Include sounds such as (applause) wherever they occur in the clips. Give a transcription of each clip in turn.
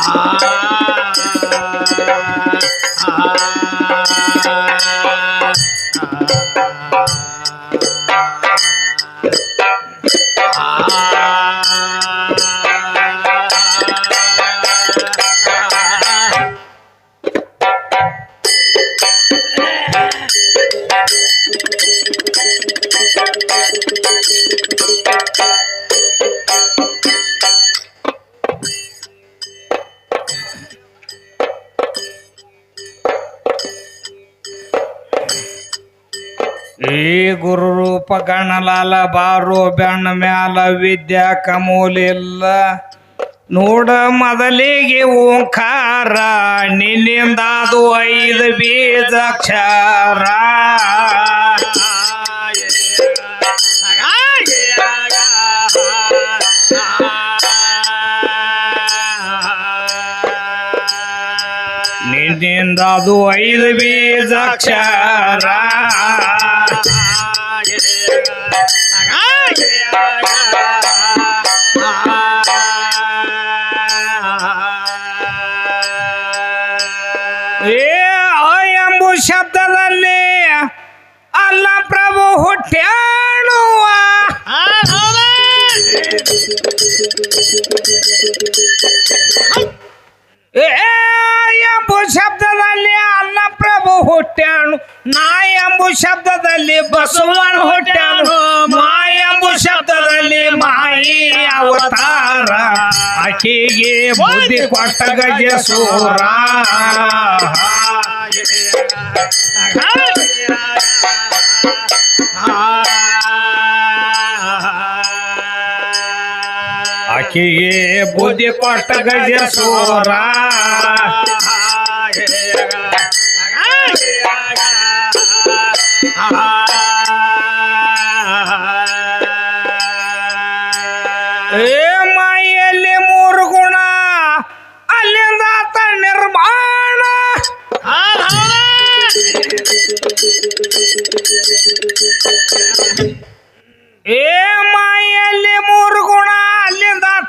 ಈ ರೂಪ ಬಾರೋ ಬೆಣ್ಣ ಮ್ಯಾಲ ವಿದ್ಯಾ ಕಮೂಲಿಲ್ಲ. ನೋಡ ಮೊದಲಿಗೆ ಓಂಕಾರ, ನಿನ್ನಿಂದಾದು ಐದು ಬೀಜಕ್ಷರ. ನಿನ್ನಿಂದಾದು ಐದು ಬೀಜಾಕ್ಷರ. ಏ ಎಂಬು ಶಬ್ದದಲ್ಲಿ ಅನ್ನ ಪ್ರಭು ಹುಟ್ಟ್ಯಾನು ನಾ ಎಂಬು ಶಬ್ದದಲ್ಲಿ ಬಸವಣ್ಣ ಹುಟ್ಟ್ಯಾನು ಮಾ ಎಂಬು ಶಬ್ದದಲ್ಲಿ ಮಾಯಿ ಅವತಾರ ಆಕೆಗೆ ಬುದ್ಧಿ ಕೊಟ್ಟ ಗಜಸೂರ ಆಕೆಗೆ ಬುದ್ಧಿ ಕೊಟ್ಟ ಗಜಸೂರ ಏ ಮಾಯಲ್ಲಿ ಮೂರು ಗುಣ ಅಲ್ಲಿಂದ ನಿರ್ಮಾಣ. ಏ ಮಾಯಲ್ಲಿ ಮೂರು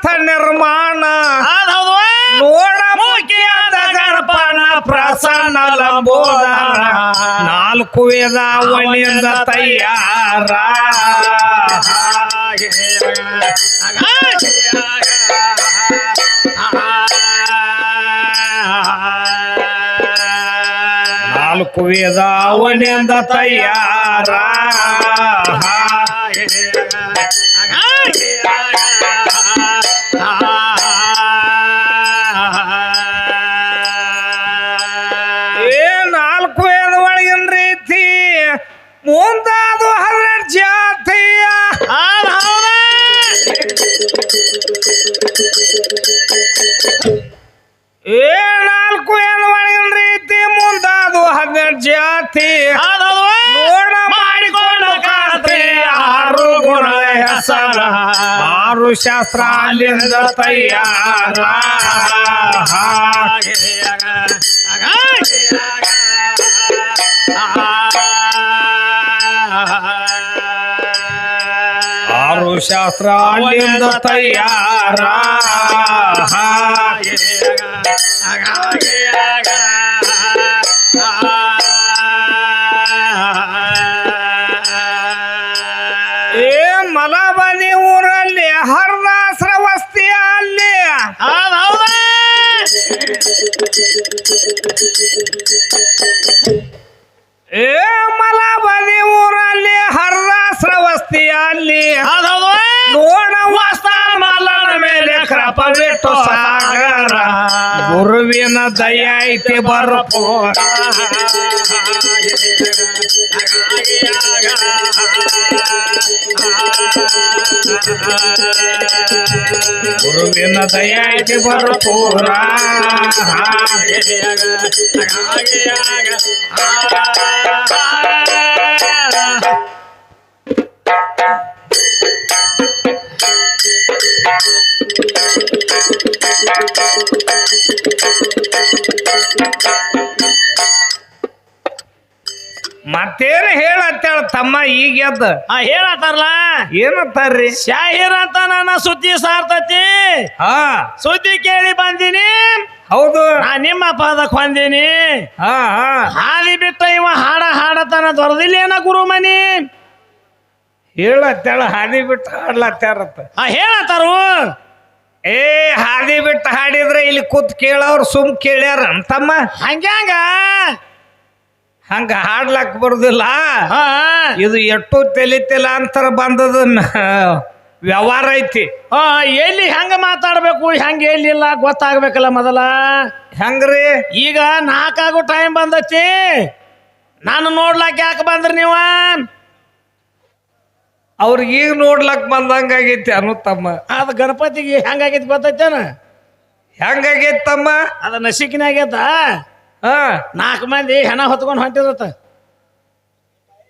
ಆತ ನಿರ್ಮಾಣ. ನೋಡ ಮುಖ್ಯದ ಗಣಪನ ಪ್ರಸನ್ನ ಲಂಬೋದರ. ನಾಲ್ಕು ವೇದಾವಳಿಯಿಂದ ತಯಾರ. ನಾಲ್ಕು ವೇದ ಅವನಿಂದ ತಯಾರ. ಜಾತಿ ನೋಡ ಮಾಡಿಕೊಂಡು ಕಾಣತೆ ಆರು ಗುಣ ಹೆಸರ ಆರು ಶಾಸ್ತ್ರ ಅಲ್ಲಿಂದ ತಯಾರ ಆರು ಶಾಸ್ತ್ರ ಅಲ್ಲಿಂದ ತಯಾರ ದಯ ಐತಿ ಬರ್ಪೋರ ಗುರುವಿನ ದಯ ಐತಿ ಬರ್ಪೋರ ಮತ್ತೇನು ಹೇಳತ್ತೇಳ ತಮ್ಮ ಈಗ ಎದ್ದ ಹೇಳತ್ತಾರಲ್ಲ? ಏನತ್ತಾರ್ರಿ? ಶಾಹಿರ್ ಅಂತ ನನ್ನ ಸುದ್ದಿ ಸಾರ್ತತಿ. ಹಾ. ಸುದ್ದಿ ಕೇಳಿ ಬಂದಿನಿ. ಹೌದು. ನಾ ನಿಮ್ಮ ಪಾದಕ್ ಹೊಂದಿನಿ. ಹಾ ಹಾ. ಹಾದಿ ಬಿಟ್ಟ ಇವ ಹಾಡ ಹಾಡತನ ದೊರದಿಲ್ಲ ಏನ ಗುರು ಮನಿ ಹೇಳತ್ತೇಳ ಹಾದಿ ಬಿಟ್ಟು ಹಾಡ್ಲತ್ತಾರತ್ತ ಆ ಹೇಳತ್ತಾರು. ಏ ಹಾದಿ ಬಿಟ್ಟು ಹಾಡಿದ್ರೆ ಇಲ್ಲಿ ಕೂತ್ ಕೇಳವ್ರು ಸುಮ್ ಕೇಳ್ಯಾರ ತಮ್ಮ ಹಂಗ್ಯಾಂಗ? ಹಂಗ ಹಾಡ್ಲಕ್ ಬರುದಿಲ್ಲ. ಹಾ ಇದು ಎಟ್ಟು ತೆಲಿತಿಲ್ಲ ಅಂತಾರ ಬಂದದನ್ನ ವ್ಯವಹಾರ ಐತಿ. ಹಾ, ಎಲ್ಲಿ ಹೆಂಗ ಮಾತಾಡ್ಬೇಕು ಹೆಂಗ ಎಲ್ಲಿಲ್ಲ ಗೊತ್ತಾಗ್ಬೇಕಲ್ಲ ಮೊದಲ. ಹೆಂಗ್ರಿ? ಈಗ ನಾಲ್ಕಾಗೋ ಟೈಮ್ ಬಂದತಿ. ನಾನು ನೋಡ್ಲಾಕ್ ಯಾಕೆ ಬಂದ್ರಿ ನೀವ? ಅವ್ರಿಗೆ ಈಗ ನೋಡ್ಲಕ್ ಬಂದಂಗಾಗೈತಿ ಅನು ತಮ್ಮ. ಅದ ಗಣಪತಿಗೆ ಹೆಂಗಾಗೈತಿ ಗೊತ್ತೈತೇನ? ಹೆಂಗಾಗೈತಿ ತಮ್ಮ? ಅದ ನಸಿಕಿನ ಆಗೈತ? ಹಾ. ನಾಲ್ಕು ಮಂದಿ ಹೆಣ ಹೊತ್ಕೊಂಡು ಹೊಂಟಿರತ್ತ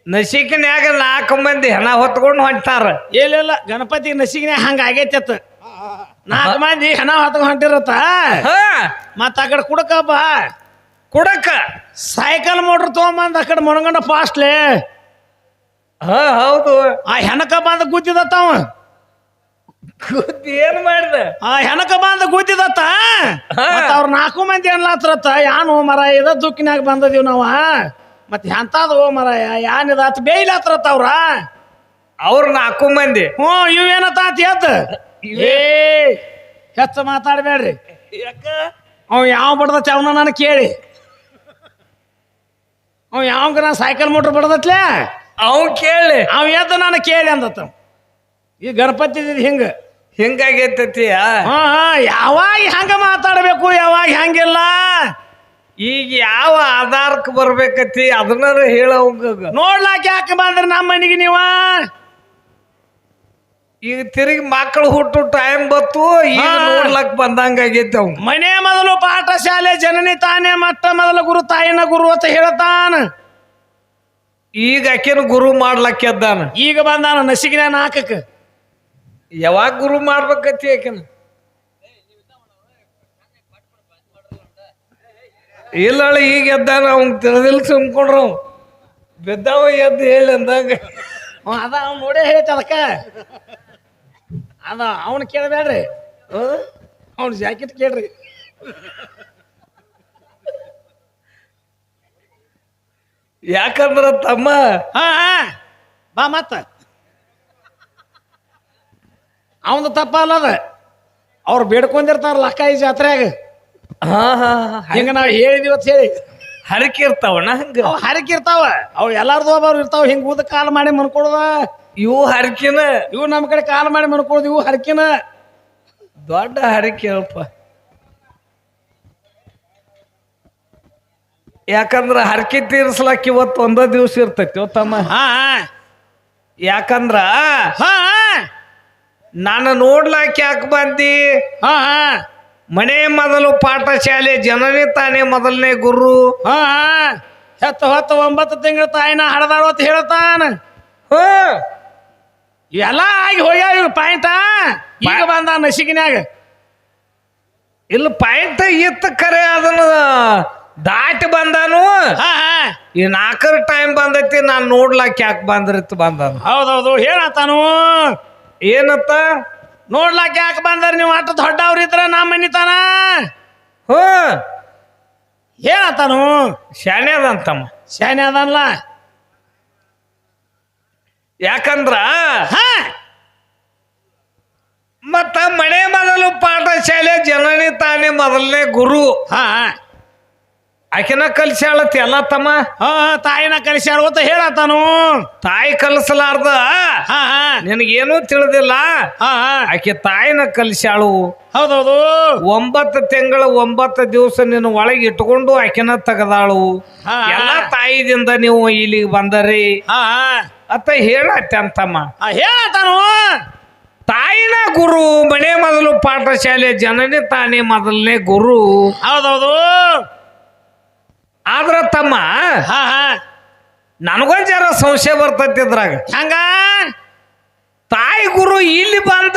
ನಸಿಕಿನ್ಯಾಗ ನಾಲ್ಕು ಮಂದಿ ಹೆಣ ಹೊತ್ಕೊಂಡು ಹೊಂಟಾರ ಇಲ್ಲ ಗಣಪತಿ ನಸಿಕಿನ ಹಂಗ ಆಗೈತಿ ಅತ್ತ ನಾಲ್ಕು ಮಂದಿ ಹೆಣ ಹೊತ್ಕೊಂಡು ಹೊಂಟಿರತ್ತ ಹಾ. ಮತ್ತ ಆಕಡೆ ಕಡೆ ಕುಡಕ ಬಾ. ಕುಡಕ? ಸೈಕಲ್ ಮೋಟ್ರ್ ತೊಗೊಂಬಂದ್ ಆ ಕಡೆ ಮೊಣಗಂಡ ಫಾಸ್ಟ್ಲೆ. ಹಾ ಹೌದು. ಆ ಹೆಣಕ ಬಂದ ಗುದ್ದಿದತ್ತ ಅವ. ಕೂತ್ ಏನ್ ಮಾಡ್ದ? ಆ ಹೆಣಕ ಬಂದ ಗುದ್ದಿದತ್ತ ಹಾ. ಮತ್ತ ಅವ್ರ ನಾಲ್ಕು ಮಂದಿ ಅನ್ಲಾತ್ರತ್ತ. ಯಾನು ಮರ ಇದ? ದುಃಖಿನಾಗ ಬಂದದೀವ್ ನಾವ. ಮತ್ ಎಂತಾದ ಮರ ಯಾನ್ ಇದಾತ್ ಬೇಯ್ಲಾತ್ರತ್ತ ಅವ್ರ. ಅವ್ರ ನಾಲ್ಕು ಮಂದಿ. ಹ್ಞೂ ಇವೇನತ್ತ ಅಂತ ಎದ್ದ ಏ ಹೆಚ್ಚ ಮಾತಾಡ್ಬೇಡ್ರಿ. ಅವ್ ಯಾವ ಬಡ್ದತ್ತೆ ಅವನ ನಾನು ಕೇಳಿ. ಅವ್ ಯಾವ ನಾ ಸೈಕಲ್ ಮೋಟ್ರ್ ಬಡ್ದತ್ಲೆ? ಅವ್ ಕೇಳಿ. ಅವ್ ಎದ್ದ ನಾನು ಕೇಳಿ ಅಂದತ್ತ. ಈ ಗಣಪತಿ ಹಿಂಗ? ಹಿಂಗಾಗೈತತಿ ಹಾ ಹಾ, ಯಾವಾಗ ಹೆಂಗ ಮಾತಾಡಬೇಕು ಯಾವಾಗ ಹೆಂಗಿಲ್ಲ? ಈಗ ಯಾವ ಆಧಾರಕ್ಕೆ ಬರ್ಬೇಕತಿ ಅದನ್ನ ಹೇಳ ನೋಡ್ಲಾಕ ಯಾಕೆ ಬಂದ್ರೆ ನಮ್ಮ ಮನೆಗೆ ನೀವ? ಈಗ ತಿರುಗಿ ಮಕ್ಕಳು ಹುಟ್ಟು ಟೈಮ್ ಬತ್ತು ಈಗ. ನೋಡ್ಲಕ್ ಬಂದಂಗಾಗೈತಿ ಅವ್ ಮನೆ ಮೊದಲು ಪಾಠಶಾಲೆ ಜನನಿ ತಾನೇ ಮಟ್ಟ ಮೊದಲ ಗುರು ತಾಯಿನ ಗುರು ಅಂತ ಹೇಳ್ತಾನ. ಈಗ ಆಕಿನ ಗುರು ಮಾಡ್ಲಕ್ಕೆದ್ದಾನ ಈಗ ಬಂದಾನ ನಸಿಗಿನ ನಾಲ್ಕಕ್ಕೆ ಯಾವಾಗ ಗುರು ಮಾಡ್ಬೇಕತ್ತಿ ಆಕಿನ? ಇಲ್ಲ ಈಗ ಎದ್ದಾನ ಅವ್ನು ತಿಳಿದಿಲ್ ಸುಮ್ಕೊಂಡ್ರ. ಬಿದ್ದಾವ ಎದ್ದು ಹೇಳಿ ಅಂದಂಗ. ಅವ ಅದ ಅವ್ನು ನೋಡೇ ಹೇಳ್ತ ಅದಕ್ಕ. ಅದ ಅವನು ಕೇಳಬೇಡ್ರಿ ಅವ್ನ ಜಾಕೆಟ್ ಕೇಳ್ರಿ. ಯಾಕಂದ್ರ ತಮ್ಮ ಹಾ ಹಾ ಬಾ ಮತ್ತ. ಅವಂದು ತಪ್ಪಲ್ಲ ಅದ ಅವ್ರು ಬೇಡ್ಕೊಂಡಿರ್ತಾರ ಲಕ್ಕ ಈ ಜಾತ್ರೆಯಾಗ. ಹಾ ಹಾ ಹಾ. ಹಿಂಗ ನಾವು ಹೇಳಿದೀವಿ ಅಂತ ಹೇಳಿ. ಹರಕೆ ಇರ್ತಾವಣ್ಣ ಹಂಗ? ಅವು ಹರಕಿರ್ತಾವ. ಅವ್ ಎಲ್ಲಾರ್ದು ಒಬ್ಬರು ಇರ್ತಾವ ಹಿಂಗ ಊದ ಕಾಲ್ ಮಾಡಿ ಮನ್ಕೊಡುದ. ಇವು ಹರಕಿನ? ಇವು ನಮ್ಮ ಕಡೆ ಕಾಲ್ ಮಾಡಿ ಮನ್ಕೊಡುದು ಇವು ಹರಕಿನ. ದೊಡ್ಡ ಹರಕೆ ಅಲ್ಪ. ಯಾಕಂದ್ರ ಹರಕೆ ತೀರ್ಸ್ಲಾಕ ಇವತ್ತು ಒಂದ ದಿವ್ಸ ಇರ್ತೈತಿ ತಮ್ಮ. ಹಾ ಯಾಕಂದ್ರ ಹಾ. ನಾನು ನೋಡ್ಲಾಕ್ ಯಾಕೆ ಬಂದಿ? ಹಾ ಹಾ. ಮನೆ ಮೊದಲು ಪಾಠಶಾಲೆ ಜನನೇ ತಾನೇ ಮೊದಲನೇ ಗುರು. ಹಾ ಹತ್ತು ಹೊತ್ತು ಒಂಬತ್ತು ತಿಂಗಳ ತಾಯಿನ ಹಡದಾಳ ಅಂತ ಹೇಳ್ತಾನ. ಹ. ಎಲ್ಲ ಆಗಿ ಹೋಗ್ಯಾವ ಪಾಯಿಂಟ್ ಪಾಯಿಂಟ. ಈಗ ಬಂದ ನಸಿಕಿನ್ಯಾಗ ಇಲ್ಲ ಪಾಯಿಂಟ್ ಇತ್ತು ಕರೆ ಅದನ್ನ ದಾಟಿ ಬಂದಾನು. ಹಾ ಹಾ. ಈ ನಾಲ್ಕರ ಟೈಮ್ ಬಂದೈತಿ ನಾನು ನೋಡ್ಲಾಕ್ ಯಾಕೆ ಬಂದ್ರಿತ್ತು ಬಂದಾನು. ಹೌದೌದು ಹೇಳತ್ತಾನು. ಏನತ್ತ? ನೋಡ್ಲಾಕ ಯಾಕೆ ಬಂದಾರ ನೀವು? ಅಷ್ಟು ದೊಡ್ಡವ್ರಿದ್ರ ನಮ್ಮ ಮನಿತಾನ? ಹ್ಞೂ ಏನತ್ತಾನು? ಶಾಣೆ ಅದಂತಮ್ಮ ಶಾನೆ ಅದಲ್ಲ ಯಾಕಂದ್ರ ಹಾ. ಮತ್ತ ಮನೆ ಮೊದಲು ಪಾಠಶಾಲೆ ಜನನಿ ತಾನೇ ಮೊದಲನೇ ಗುರು. ಹಾ. ಆಕಿನ ಕಲ್ಸ್ಯಾಳತ್ ಎಲ್ಲ ತಮ್ಮ? ಹಾ ತಾಯಿನ ಕಲಿಸ್ಯಾರ ಅಂತ ಹೇಳತ್ತಾನು. ತಾಯಿ ಕಲಿಸಲಾರ್ದ? ಹಾ ಹಾ. ನಿನಗೇನೂ ತಿಳಿದಿಲ್ಲ? ಹಾ ಹಾ. ಆಕೆ ತಾಯಿನ ಕಲ್ಸ್ಯಾಳು. ಹೌದೌದು. ಒಂಬತ್ತು ತಿಂಗಳ ಒಂಬತ್ತು ದಿವಸ ನಿನ್ನ ಒಳಗೆ ಇಟ್ಕೊಂಡು ಆಕೆನ ತೆಗದಾಳು. ಹಾ. ಎಲ್ಲ ತಾಯಿದಿಂದ ನೀವು ಇಲ್ಲಿಗೆ ಬಂದರಿ. ಹಾ ಹಾ. ಅತ್ತ ಹೇಳತ್ತೆ ಅಂತಮ್ಮ. ಹೇಳತ್ತಾನು. ತಾಯಿನ ಗುರು ಮನೆ ಮೊದಲು ಪಾಠಶಾಲೆ ಜನನೇ ತಾನೇ ಮೊದಲನೇ ಗುರು. ಹೌದೌದು. ಆದ್ರ ತಮ್ಮ ಹಾ ಹಾ. ನನಗೊಂದ್ ಜರ ಸಂಶಯ ಬರ್ತೈತಿ ಇದ್ರಾಗ. ಹಂಗ? ತಾಯಿ ಗುರು ಇಲ್ಲಿ ಬಂದ.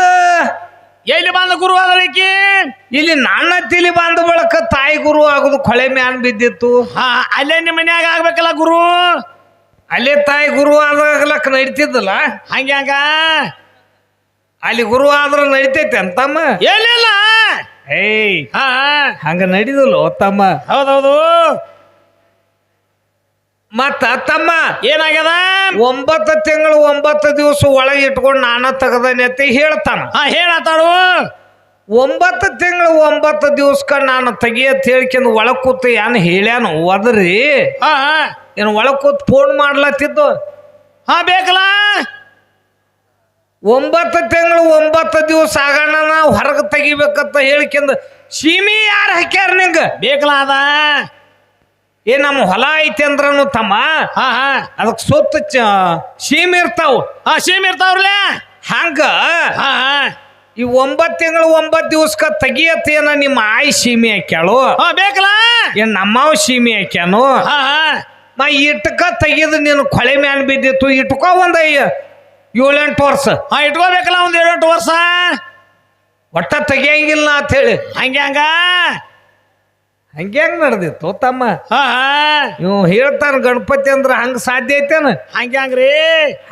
ಎಲ್ಲಿ ಬಂದ ಗುರು ಅದಕ್ಕೆ ಇಲ್ಲಿ ನನ್ನ ತಿಲಿ ಬಂದ ಬಳಕ ತಾಯಿ ಗುರು ಆಗುದು ಕೊಳೆ ಮ್ಯಾನ್ ಬಿದ್ದಿತ್ತು. ಹಾ ಅಲ್ಲೇ ನಿಮ್ಮ ಮನ್ಯಾಗ ಆಗ್ಬೇಕಲ್ಲ ಗುರು? ಅಲ್ಲೇ ತಾಯಿ ಗುರು ಆಗ್ಲಕ್ಕ ನಡಿತಿದ್ದಲ್ಲ. ಹಂಗೆ ಅಲ್ಲಿ ಗುರು ಆದ್ರ ನಡಿತೈತಿ ಅಂತಮ್ಮ. ಎಲ್ಲಿಲ್ಲ? ಏಯ್ ಹಾ. ಹಂಗ ನಡೀದಲ್ಲ ತಮ್ಮ. ಹೌದೌದು. ಮತ್ತ ತಮ್ಮ ಏನಾಗ್ಯದ? ಒಂಬತ್ತು ತಿಂಗಳು ಒಂಬತ್ತು ದಿವಸ ಒಳಗೆ ಇಟ್ಕೊಂಡು ನಾನ ತೆಗದನೆ ಅಂತ ಹೇಳ್ತಾನ. ಹಾ ಹೇಳತ್ತಾಳು ಒಂಬತ್ತು ತಿಂಗಳು ಒಂಬತ್ತು ದಿವಸಕ್ಕ ನಾನು ತೆಗಿಯತ್ ಹೇಳ್ಕೊಂಡು ಒಳಗೆ ಕೂತು ಏನು ಹೇಳ್ಯಾನು? ಒದ್ರಿ ಹಾ ಹಾ. ಏನು ಒಳಗೆ ಕೂತ್ ಫೋನ್ ಮಾಡ್ಲತ್ತಿದ್ದು. ಹಾ ಬೇಕಲ್ಲ? ಒಂಬತ್ತು ತಿಂಗಳು ಒಂಬತ್ತು ದಿವಸ ಆಗೋಣ ನಾವು ಹೊರಗೆ ತೆಗಿಬೇಕಂತ ಹೇಳ್ಕೊಂಡು ಸೀಮಿ ಯಾರು ಹಾಕ್ಯಾರ ನಿಂಗೆ? ಬೇಕಲ್ಲ ಅದ. ಏ ನಮ್ಮ ಹೊಲ ಐತಿ ಅಂದ್ರನು ತಮ್ಮ. ಹಾ ಹಾ. ಅದಕ್ಕೆ ಸುತ್ತ ಸೀಮಿ ಇರ್ತಾವ. ಹಾ ಸೀಮ್ ಇರ್ತಾವ್ರಲ್ಲ? ಹಂಗ? ಹಾ ಹಾ. ಈ ಒಂಬತ್ತು ತಿಂಗಳು ಒಂಬತ್ತು ದಿವಸಕ್ಕ ತೆಗಿಯತ್ತೇನ ನಿಮ್ಮ ಆಯಿ ಸೀಮೆ ಹಾಕ್ಯಾಳು ಹಾ ಬೇಕಲ್ಲ? ಏನ್ ನಮ್ಮವ್ ಸೀಮೆ ಹಾಕ್ಯಾನು ಹಾ ಹಾ. ನಾ ಇಟ್ಕ ತೆಗಿದು ನೀನು ಕೊಳೆ ಮ್ಯಾನ್ ಬಿದ್ದಿತ್ತು. ಇಟ್ಕೋ ಒಂದ ಏಳೆಂಟು ವರ್ಷ. ಹಾ ಇಟ್ಕೋಬೇಕಲ್ಲ ಒಂದ್ ಏಳೆಂಟು ವರ್ಷ? ಒಟ್ಟ ತೆಗಿಯಂಗಿಲ್ಲ ಅಂತ ಹೇಳಿ. ಹಂಗೆ ಹಂಗ? ಹಂಗೆ ಹೆಂಗ್ ನಡೆದಿತ್ತು ತಮ್ಮ? ಹಾ ಇವ್ ಹೇಳ್ತಾನ ಗಣಪತಿ ಅಂದ್ರ ಹಂಗ ಸಾಧ್ಯ ಐತೇನ? ಹಂಗೆ ಹಂಗ್ರಿ.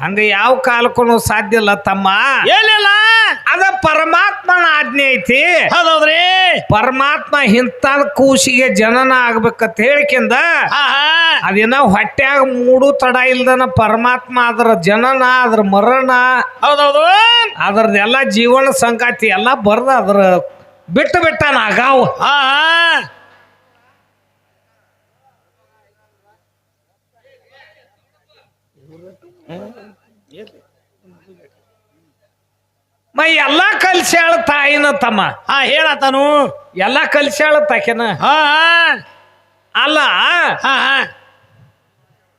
ಹಂಗ ಯಾವ ಕಾಲಕ್ಕೂ ಸಾಧ್ಯ ಇಲ್ಲ ತಮ್ಮ. ಏನಿಲ್ಲ ಅದ ಪರಮಾತ್ಮನ ಆಜ್ಞೆ ಐತಿ. ಹೌದೌದ್ರಿ. ಪರಮಾತ್ಮ ಇಂತ ಕೂಸಿಗೆ ಜನನ ಆಗ್ಬೇಕಂತ ಹೇಳಿಕೆಂದ ಅದೇನ ಹೊಟ್ಯಾಗ ಮೂಡು ತಡ ಇಲ್ದನ ಪರಮಾತ್ಮ ಅದ್ರ ಜನನ ಅದ್ರ ಮರಣ ಹೌದೌದು. ಅದ್ರದ್ದೆಲ್ಲ ಜೀವನ ಸಂಗಾತಿ ಎಲ್ಲ ಬರ್ದ ಅದ್ರ ಬಿಟ್ಟು ಬಿಟ್ಟಾನ ಆಗಾವ್ ಹಾ. ಮ ಎಲ್ಲ ಕಲ್ಸ್ಯಾಳ ತಾಯಿನ ತಮ್ಮ. ಹಾ ಹೇಳತ್ತಾನು. ಎಲ್ಲ ಕಲ್ಸ್ಯಾಳ ತಾಕೆನ ಹಾ. ಅಲ್ಲ ಹಾ ಹಾ.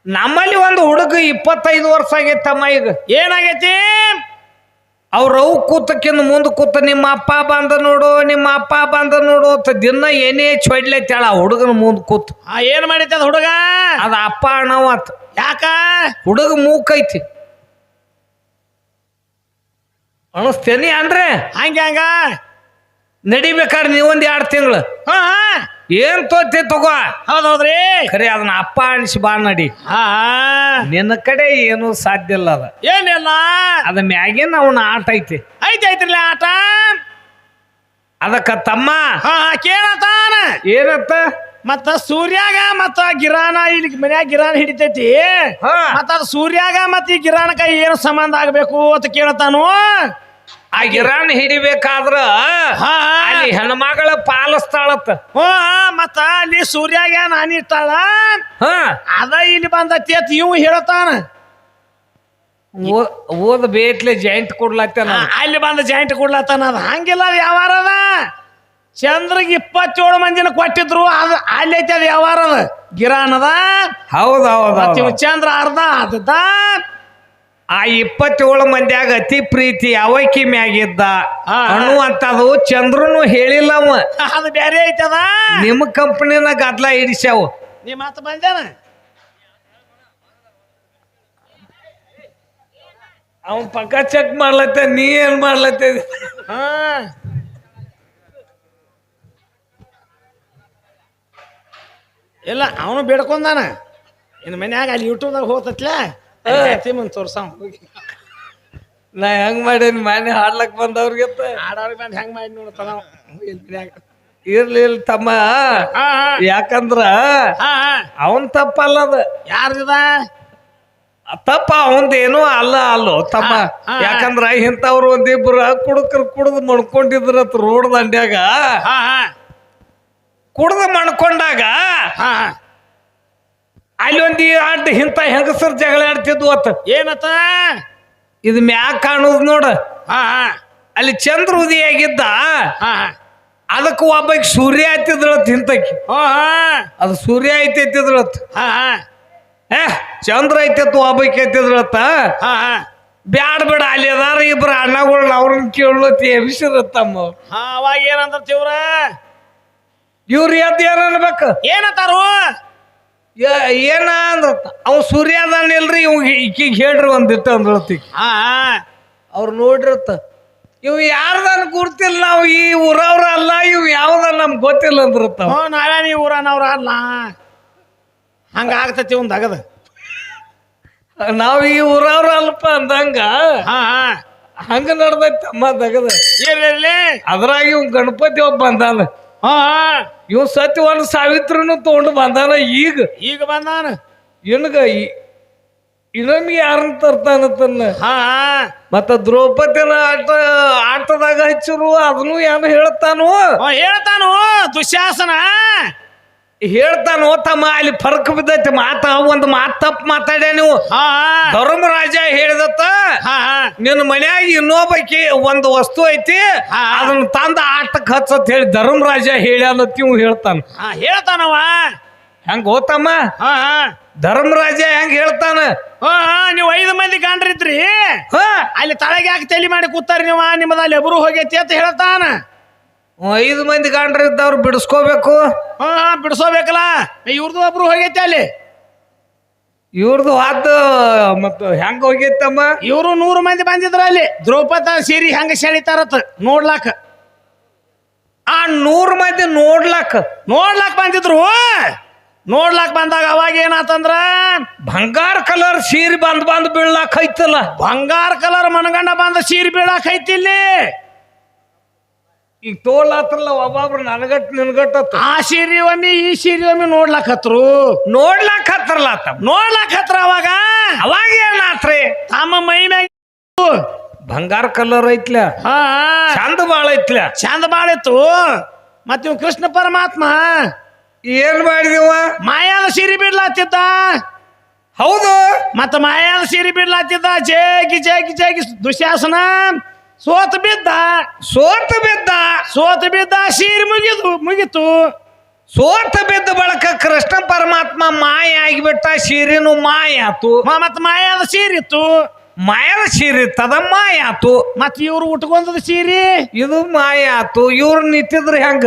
ನಮ್ಮಲ್ಲಿ ಒಂದು ಹುಡುಗ ಇಪ್ಪತ್ತೈದು ವರ್ಷ ಆಗೈತೆ ತಮ್ಮ ಈಗ. ಏನಾಗೈತಿ? ಅವ್ರ ಅವು ಕೂತಕ್ಕಿಂತ ಮುಂದೆ ಕೂತ ನಿಮ್ಮ ಅಪ್ಪ ಬಂದ ನೋಡು ನಿಮ್ಮ ಅಪ್ಪ ಬಂದ ನೋಡು ಅಂತ ದಿನ ಏನೇ ಚೊಡ್ಲೈತಾಳ ಆ ಹುಡುಗನ ಮುಂದೆ ಕೂತು. ಹಾ ಏನು ಮಾಡೈತಿ ಅದ ಹುಡುಗ? ಅದು ಅಪ್ಪ ಅಣ್ಣವತ್ ಯಾಕ? ಹುಡುಗ ಮೂಕೈತಿ. ಅನಿಸ್ತೇನಿ ಅಂದ್ರೆ? ಹಂಗೆ ಹಂಗ. ನಡಿಬೇಕಾದ್ರೆ ನೀವೊಂದು ಎರಡು ತಿಂಗಳು. ಹಾ ಏನು ತೋತಿ ತಗೋ? ಹೌದೌದ್ರಿ. ಖರೆ ಅದನ್ನ ಅಪ್ಪ ಅನಿಸಿ ಬಾ ನಡಿ. ಹಾ ನಿನ್ನ ಕಡೆ ಏನು ಸಾಧ್ಯ ಇಲ್ಲ ಅದ. ಏನಿಲ್ಲ? ಅದ ಮ್ಯಾಗಿನ ಅವನ ಆಟ ಐತಿ. ಐತಿ ಐತ್ರಿಲ್ಲ ಆಟ? ಅದಕ್ಕ ತಮ್ಮ. ಹಾ ಕೇಳತಾನ ಏನತ್ತ? ಮತ್ತ ಸೂರ್ಯಾಗ ಮತ್ತ ಗಿರಾನ ಇಲ್ಲಿ ಮನ್ಯಾಗ ಗಿರಾನ ಹಿಡಿತೈತಿ. ಹಾ. ಮತ್ತ ಅದ್ ಸೂರ್ಯಾಗ ಮತ್ತ ಈ ಗಿರಾನಕ ಏನು ಸಂಬಂಧ ಆಗ್ಬೇಕು ಅಂತ ಕೇಳತಾನು? ಆ ಗಿರಾನ್ ಹಿಡಿಬೇಕಾದ್ರ ಹಾ. ಅಲ್ಲಿ ಹೆಣ್ಮಗಳ ಪಾಲಿಸ್ತಾಳತ್ತ. ಹೋ ಮತ್ತ ಅಲ್ಲಿ ಸೂರ್ಯಾಗ ನಾನಿ ಇಟ್ಟಾಳ ಹ. ಅದ ಇಲ್ಲಿ ಬಂದತಿ ಅಂತ ಇವ್ ಹೇಳ್ತಾನ. ಓ- ಓದ್ ಬೇಟ್ಲೆ ಜಾಯಿಂಟ್ ಕೊಡ್ಲತ್ತ ಅಲ್ಲಿ ಬಂದ ಜಾಯಿಂಟ್ ಕೊಡ್ಲತ್ತಾನ ಅದ. ಹಂಗಿಲ್ಲ ಅದು ಯಾವಾರ ಅದ. ಚಂದ್ರಗ್ ಇಪ್ಪತ್ತೇಳು ಮಂದಿನ ಕೊಟ್ಟಿದ್ರು ಅದು ಅಲ್ಲೈತೆ ಅದು ವ್ಯವಹಾರ ಅದ? ಗಿರಾನ್ ಅದ ಹೌದು ಹೌದ್ ಇವ್ ಚಂದ್ರ ಅರ್ಧ ಅದದ ಆ ಇಪ್ಪತ್ತೇಳು ಮಂದಿಯಾಗ ಅತಿ ಪ್ರೀತಿ ಅವಕಿ ಮ್ಯಾಗಿದ್ದ. ಹಾ. ಅನ್ನುವಂಥದ್ದು ಚಂದ್ರನು ಹೇಳಿಲ್ಲ ಅವ. (laughs) ಅದು ಬೇರೆ ಐತದ? ನಿಮ್ಮ ಕಂಪನಿನ ಗದ್ಲ ಹಿಡಿಸ್ಯಾವ ನೀ ಮತ್ತೆ ಬಂದೇನ? ಅವನ್ ಪಕ್ಕ ಚೆಕ್ ಮಾಡ್ಲತ್ತ ನೀ ಏನ್ ಮಾಡ್ಲತ್ತ? ಹಾ. ಇಲ್ಲ ಅವನು ಬೇಡ್ಕೊಂಡಾನ. ಇನ್ನು ಮನ್ಯಾಗ ಅಲ್ಲಿ ಯೂಟ್ಯೂಬ್ದಾಗ ಹೋಗ್ತತ್ಲೇ? ಮುಂದೆ ತೋರ್ಸಾವ. ನಾ ಹೆಂಗ್ ಮಾಡೇನಿ ಮನೆ ಹಾಡ್ಲಕ್ ಬಂದವ್ರಿಗೆ ಆಡವ್ರಿಗೆ ಬಂದು ಹೆಂಗ್ ಮಾಡಿ ನೋಡ್ತಾನ ಮನ್ಯಾಗ. ಇರ್ಲಿ ಇರ್ಲಿ ತಮ್ಮ. ಯಾಕಂದ್ರ ಅವನ್ ತಪ್ಪಲ್ಲ ಅದ. ಯಾರಿದ ತಪ್ಪ ಅವಂದೇನು ಅಲ್ಲ ಅಲ್ಲೋ ತಮ್ಮ. ಯಾಕಂದ್ರ ಇಂಥವ್ರು ಒಂದಿಬ್ರು ಕುಡುಕರು ಕುಡ್ದು ಮಣ್ಕೊಂಡಿದ್ರ ರೋಡ್ ದಂಡ್ಯಾಗ. ಕುಡ್ದು ಮಾಡ್ಕೊಂಡಾಗ ಹಾ. ಅಲ್ಲೊಂದು ಅಲ್ಲಿ ಒಂದ್ ಅಡ್ಡ ಇಂಥ ಹೆಂಗಸರ್ ಜಗಳ ಆಡ್ತಿದ್ವು ಅತ್ತ. ಏನತ್ತ? ಇದು ಮ್ಯಾಕ್ ಕಾಣುದು ನೋಡ. ಅಲ್ಲಿ ಚಂದ್ರ ಉದಯ ಆಗಿದ್ದ ಹಾ. ಅದಕ್ಕೆ ಒಬ್ಬಕ್ಕೆ ಸೂರ್ಯ ಆಯ್ತಿದ್ರು ಇಂತಕಿ ಹೋ ಹಾ. ಅದು ಸೂರ್ಯ ಐತಿದ್ರತ್ ಹಾ ಹಾ. ಏ ಚಂದ್ರ ಐತಿತ್ತು ಒಬ್ಬಕ್ಕೆ ಹಾ ಬ್ಯಾಡ ಬೇಡ ಅಲ್ಲಿ ಅದಾರ ಇಬ್ರು ಅಣ್ಣಗಳನ್ನ ಅವ್ರನ್ನ ಕೇಳಲತ್ತಿ ಎಬ್ಸಿರತ್ತಮ್ಮ ಹಾ ಅವಾಗ ಏನಂತ ತಿವ್ರ ಇವ್ರು ಎದ್ದು ಏನ್ ಅನ್ಬೇಕು? ಏನತ್ತಾರು ಏ- ಏನ ಅಂದ್ರ? ಅವ್ ಸೂರ್ಯ ಅದಾನಿಲ್ರಿ ಇವ್ ಈಕಿಗೆ ಹೇಳ್ರಿ ಒಂದಿಟ್ಟು ಅಂದ್ರತಿ. ಹಾ ಅವ್ರು ನೋಡಿರತ್ತ ಇವ್ ಯಾರ್ದನ್ ಗುರ್ತಿಲ್ಲ ನಾವು ಈ ಊರವ್ರ ಅಲ್ಲ ಇವ್ ಯಾವ್ದ ನಮ್ಗೆ ಗೊತ್ತಿಲ್ಲ ಅಂದ್ರತ್ತ ಹ್ಞೂ ನಾಳೆ ನೀವು ಊರನವ್ರ ಅಲ್ಲ. ಹಂಗ ಆಗ್ತತಿ ಒಂದ್ ಅಗದ. ನಾವು ಈ ಊರವ್ರ ಅಲ್ಪ ಅಂದಂಗ ಹಾ ಹಾ. ಹಂಗ ನಡ್ದೈತಿ ಅಮ್ಮ ದಗದ. ಅದ್ರಾಗ ಇವ್ ಗಣಪತಿ ಒಬ್ಬ ಬಂದಾನ. ಹಾ ಇವ್ ಸತಿ ಒಂದು ಸಾವಿತ್ರನು ತಗೊಂಡು ಬಂದಾನ ಈಗ. ಈಗ ಬಂದಾನ? ಇನ್ಗ ಇನ್ನೊಮ್ಗೆ ಯಾರನ್ನ ತರ್ತಾನ ತನ್ನ ಹಾ. ಮತ್ತ ದ್ರೌಪದಿನ ಆಟ ಆಟದಾಗ ಹಚ್ಚರು ಅದನ್ನು ಏನು ಹೇಳ್ತಾನು? ಹೇಳ್ತಾನು ದುಶ್ಯಾಸನ? ಹೇಳ್ತಾನು ತಮ್ಮ ಅಲ್ಲಿ ಫರ್ಕ್ ಬಿದ್ದೈತಿ. ಮಾತ ಒಂದು ಮಾತು ತಪ್ಪು ಮಾತಾಡ್ಯ ನೀವು? ಧರ್ಮರಾಜ ಹೇಳಿದತ್ತ ಹಾ ಹಾ. ನಿನ್ನ ಮನ್ಯಾಗ ಇನ್ನೊಬ್ಬಕಿ ಒಂದು ವಸ್ತು ಐತಿ. ಅದನ್ನ ತಂದ ಆಟಕ್ಕೆ ಹಚ್ಚತ್ ಹೇಳಿ ಧರ್ಮರಾಜ ಹೇಳ್ಯಾನತ್ ಇವ್ ಹೇಳ್ತಾನ. ಹಾ ಹೇಳ್ತಾನವ. ಹೆಂಗ ಹೋತಮ್ಮ ಹಾ ಹಾ. ಧರ್ಮರಾಜ ಹೆಂಗ್ ಹೇಳ್ತಾನ? ನೀವು ಐದು ಮಂದಿ ಹ. ಅಲ್ಲಿ ತಳಗೆ ಯಾಕೆ ತಲೆ ಮಾಡಿ ಕೂತಾರಿ ನೀವ ನಿಮ್ಮದಲ್ಲಿ ಎಬ್ರು ಹೋಗೈತಿ ಅಂತ ಹೇಳ್ತಾನ. ಐದು ಮಂದಿ ಗಂಡ್ರ ಇದ್ದವ್ರು ಬಿಡಿಸ್ಕೋಬೇಕು. ಹಾ ಹಾ ಬಿಡಿಸೋಬೇಕಲ್ಲ ಇವ್ರದ್ದು ಒಬ್ರು ಹೋಗೈತೆ ಅಲ್ಲಿ. ಇವ್ರದ್ದು ವಾದ ಮತ್ತು ಹೆಂಗ ಹೋಗೈತಮ್ಮ? ಇವರು ನೂರು ಮಂದಿ ಬಂದಿದ್ರ ಅಲ್ಲಿ. ದ್ರೌಪದ ಸೀರಿ ಹೆಂಗ ಸೆಳಿತಾರತ್ ನೋಡ್ಲಾಕ. ಆ ನೂರು ಮಂದಿ ನೋಡ್ಲಾಕ. ನೋಡ್ಲಾಕ್ ಬಂದಿದ್ರು. ನೋಡ್ಲಾಕ್ ಬಂದಾಗ ಅವಾಗ ಏನಾತಂದ್ರ ಬಂಗಾರ ಕಲರ್ ಸೀರೆ ಬಂದ್ ಬಂದ್ ಬೀಳ್ಲಾಕ್ ಐತಲ್ಲ. ಬಂಗಾರ ಕಲರ್ ಮನಗಂಡ ಬಂದ ಸೀರೆ ಬೀಳಾಕ್ ಐತಿ ಇಲ್ಲಿ. ಈಗ ತೋಲಾತ್ರಲ್ಲ ಒಬ್ಬೊಬ್ರು ನನಗಟ್ ನಿನ್ಗಟ್ಟ ಆ ಸೀರೆ ಒಮ್ಮೆ ಈ ಸೀರೆ ಒಮ್ಮೆ ನೋಡ್ಲಾಕ್ ಹತ್ರು? ನೋಡ್ಲಕ್ ಹತ್ರಲ್ಲ ತಮ್ಮ ನೋಡ್ಲಾಕ್ ಹತ್ರ ಅವಾಗ? ಅವಾಗ ಏನಾತ್ರಿ ತಮ್ಮ ಮೈ ಮ್ಯಾಗ ಬಂಗಾರ ಕಲರ್ ಐತ್ಲ. ಹಾ ಚಂದ ಬಾಳ ಐತ್ಲ. ಚಂದ ಬಾಳಿತ್ತು ಮತ್ತ ಇವ್ ಕೃಷ್ಣ ಪರಮಾತ್ಮ? ಏನ್ ಮಾಡಿದೀವ? ಮಾಯಾದ ಸೀರೆ ಬಿಡ್ಲಾತಿದ್ದ? ಹೌದು. ಮತ್ತ ಮಾಯಾದ ಸೀರೆ ಬಿಡ್ಲಾತಿದ್ದ? ಜೇಗಿ ಜೇಗಿ ಜೇಗಿ ದುಶ್ಯಾಸನ ಸೋತ ಬಿದ್ದ. ಸೋತ ಬಿದ್ದ. ಸೋತ ಬಿದ್ದ ಸೀರೆ ಮುಗಿದು ಮುಗಿತು. ಸೋತ ಬಿದ್ದ ಬಳಕ ಕೃಷ್ಣ ಪರಮಾತ್ಮ ಮಾಯ ಆಗಿಬಿಟ್ಟ ಸೀರೆನು ಮಾಯ ಆತು. ಮ- ಮತ್ತ ಮಾಯಾದ ಸೀರೆ ಇತ್ತು. ಮಾಯದ ಸೀರೆ ತದ ಮಾಯ ಆತು. ಮತ್ತ ಇವ್ರು ಉಟ್ಕೊಂಡದ ಸೀರೆ ಇದು ಮಾಯಾತು ಇವ್ರು ನಿಂತಿದ್ರು ಹೆಂಗ?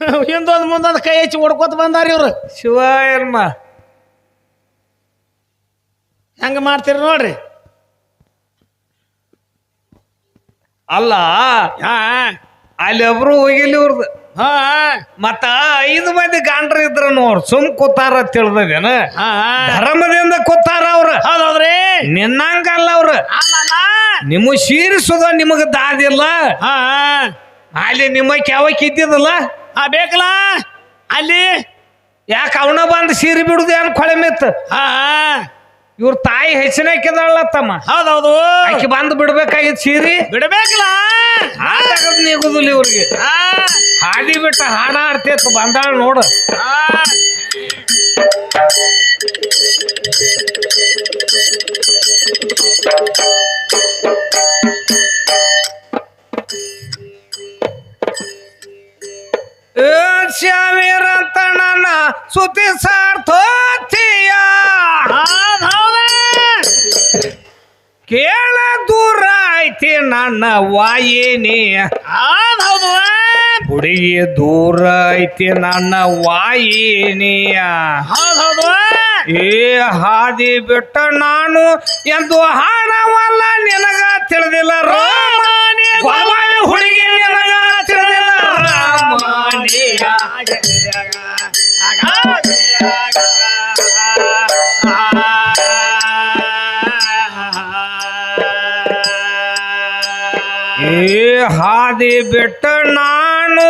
(laughs) ಹಿಂದೊಂದು ಮುಂದೊಂದು ಕೈ ಹಚ್ಚಿ ಹೊಡ್ಕೋತ ಬಂದಾರ ಇವ್ರು. ಶಿವ ಏನ್ಮ ಹೆಂಗ ಮಾಡ್ತೀರಿ ನೋಡ್ರಿ? ಅಲ್ಲ? ಹಾ. ಅಲ್ಲಿ ಒಬ್ರು ಹೋಗಿಲ್ಲ ಇವ್ರದ್ದು ಹಾ. ಮತ್ತ ಐದು ಮಂದಿ ಗಾಂಡ್ರ ಇದ್ರ ನೋಡ್ ಸುಮ್ ಕೂತಾರ ತಿಳಿದೇನ ಧರ್ಮದಿಂದ ಕೂತಾರ ಅವ್ರ. ಹೌದೌದ್ರಿ? ನಿನ್ನಂಗಲ್ಲ ಅವ್ರ. ನಿಮ್ಮ ಸೀರಿಸೋದ ನಿಮಗ ದಾದಿಲ್ಲ. ಹಾ. ಅಲ್ಲಿ ನಿಮ್ಮ ಕ್ಯಾವಕ್ ಇದ್ದಿದ್ದಲ್ಲ? ಆ ಬೇಕಲ್ಲ? ಅಲ್ಲಿ? ಯಾಕೆ ಅವನ ಬಂದು ಸೀರೆ ಬಿಡುದು ಏನ್ ಕೊಳೆ ಮಿತ್ ಹಾ. ಇವ್ರ ತಾಯಿ ಹೆಚ್ಚಿನಕ್ಕಿದಾಳ ತಮ್ಮ. ಹೌದೌದು. ಆಕಿ ಬಂದು ಬಿಡ್ಬೇಕಾಗಿತ್ತು ಸೀರಿ? ಬಿಡಬೇಕಲ್ಲ. ನೀಗುದಿಲ್ಲ ಇವ್ರಿಗೆ. ಹಾಡಿ ಬಿಟ್ಟ ಹಾಡ ಆಡ್ತೈತ್ ಬಂದಾಳ ನೋಡು. ಸುತಿ ಶ್ಯಾಮಿರಂತ ನನ್ನ ಸುದ್ದಿ ಸಾರ್ಥೋತಿಯ. ಕೇಳ ದೂರ ಐತಿ ನನ್ನ ವಾಯಿನಿ. ಹುಡುಗಿ ದೂರ ಐತಿ ನನ್ನ ವಾಯಿನಿಯ ಏ ಹಾದಿ ಬಿಟ್ಟ ನಾನು ಎಂದು ಹಾಡವಲ್ಲ ನಿನಗ ತಿಳಿದಿಲ್ಲ. ರಾಮನೇ ಹುಡುಗಿ ಹುಡುಗಿ ಹಾದಿ ಬಿಟ್ಟ ನಾನು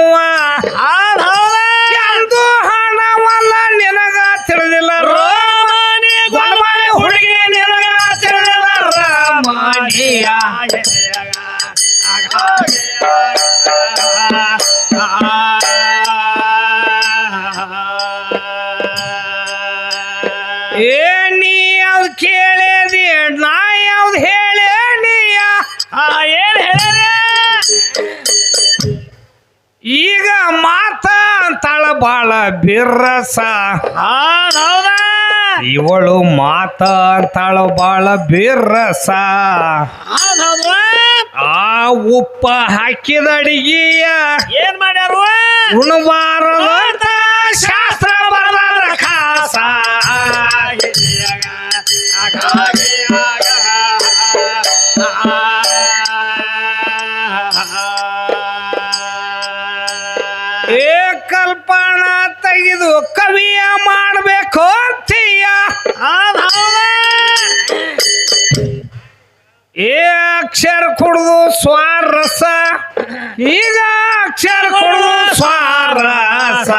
ಈಗ ಮಾತ ಅಂತಾಳ ಬಾಳ ಹೌದ. ಇವಳು ಮಾತ ಅಂತಾಳ ಬಾಳ ಬಿರ್ರಸ. ಹೌದ್ ಆ ಉಪ್ಪ ಹಾಕಿದ ಅಡಿಗೆಯ ಏನ್ ಮಾಡ್ಯಾರು ಉಣಬಾರದು ಅಂತ ಶಾಸ್ತ್ರ ಬರದ ಖಾಸ ಏ ಅಕ್ಷರ ಕುಡ್ದು ಸ್ವಾರಸ ಈಗ ಅಕ್ಷರ ಕುಡ್ದು ಸ್ವಾರಸ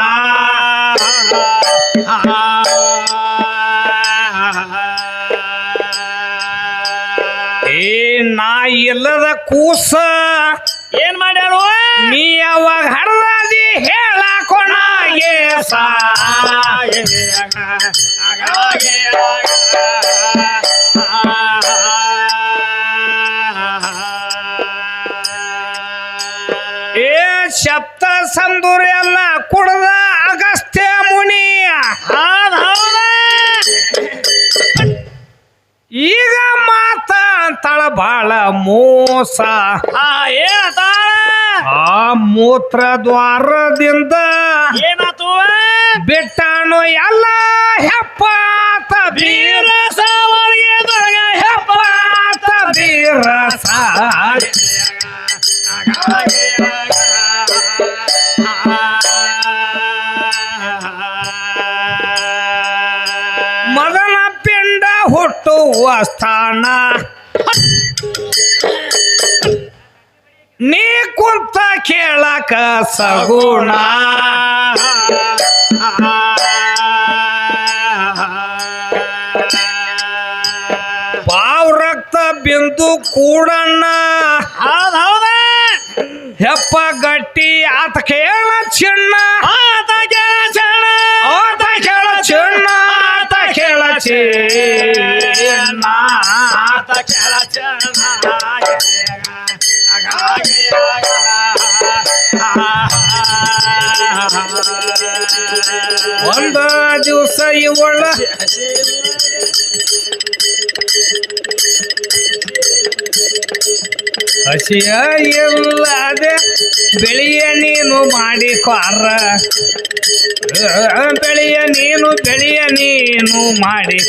ಏ ನಾ ಇಲ್ಲದ ಕೂಸ ಏನ್ ಮಾಡ್ಯಾರು ನೀ ಯಾವಾಗ ಹಡದಿ ಹೇಳಕೊಣಾಗೆ ಸಾ ಸಂದೂರ ಎಲ್ಲ ಕುಡದ ಅಗಸ್ತ್ಯ ಮುನಿ. ಈಗ ಮಾತ ಅಂತಾಳ ಬಾಳ ಮೋಸ. ಆ, ಮೂತ್ರ ದ್ವಾರದಿಂದ ಏನಾತು? ಬಿಟ್ಟಾನು ಎಲ್ಲ ಹೆಪ್ಪಾತ ಬೀರ ಸಾವರಿಗೆ ದೊರಗ ಹೆಪ್ಪಾತ ಬೀರಸ ಸ್ಥಾನ ನೀ ಕುಂತ ಕೇಳಕ ಸಗುಣ. ಪಾವ್ ರಕ್ತ ಬಿಂದು ಕೂಡಣ್ಣ. ಹೌದ್ ಹೆಪ್ಪ ಗಟ್ಟಿ ಆತ ಕೇಳ ಚಿನ್ನ. ಒಂದ ದಿವಸ ಇವಳ ಹಸಿಯ ಇಲ್ಲದೆ ಬೆಳೆಯ ನೀನು ಮಾಡಿ ಕಾರ ಬೆಳೆಯ ನೀನು ಬೆಳೆಯ ನೀನು ಮಾಡಿ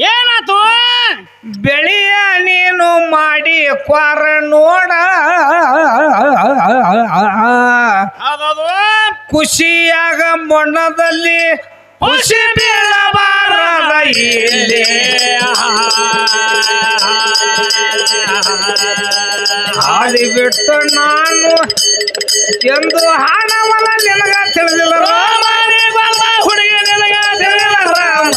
ಏನಾತು? ಬೆಳೆಯ ನೀನು ಮಾಡಿ ಕ್ವಾರ ನೋಡ. ಖುಷಿಯಾಗ ಮೊಣದಲ್ಲಿ ಖುಷಿ ಬೀಳಬಾರದ ಇಲ್ಲಿ ಹಾಡಿ ಬಿಟ್ಟು ನಾನು ಎಂದು ಹಾಡವಲ್ಲ ನಿನಗ ತಿಳಿದಿಲ್ಲ ಹುಡುಗಿ ನಿನಗ ತಿಳಿದಿಲ್ಲ ರಾಮ.